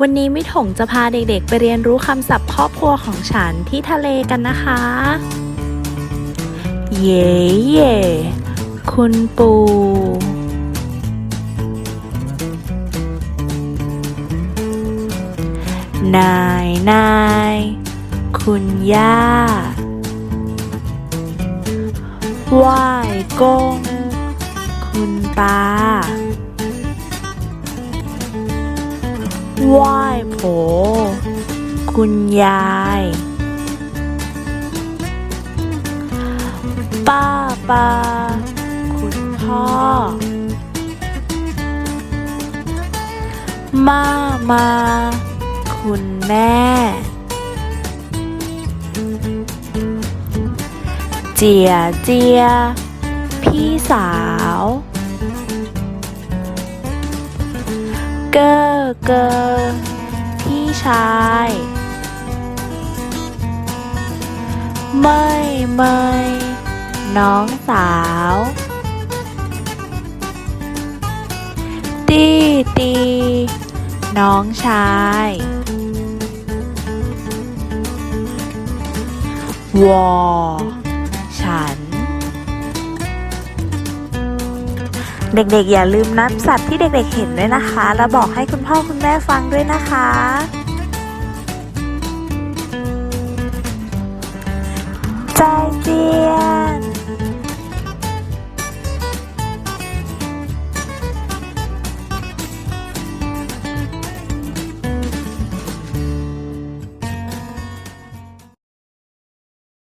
วันนี้มิถงจะพาเด็กๆ ไปเรียนรู้คำศัพท์ครอบครัวของฉันที่ทะเลกันนะคะ เย่เย่คุณปู่นายนายคุณย่าไหว้กง คุณตา ไหว้โผ คุณยาย ป้าปาคุณพ่อ มามา คุณแม่เจียเจีย พี่สาว เกอ เกอพี่ชาย ไม่ไม่น้องสาว ตีตีน้องชายวอฉัน เด็กๆ อย่าลืมนับสัตว์ที่เด็กๆเห็นด้วยนะคะ แล้วบอกให้คุณพ่อคุณแม่ฟังด้วยนะคะ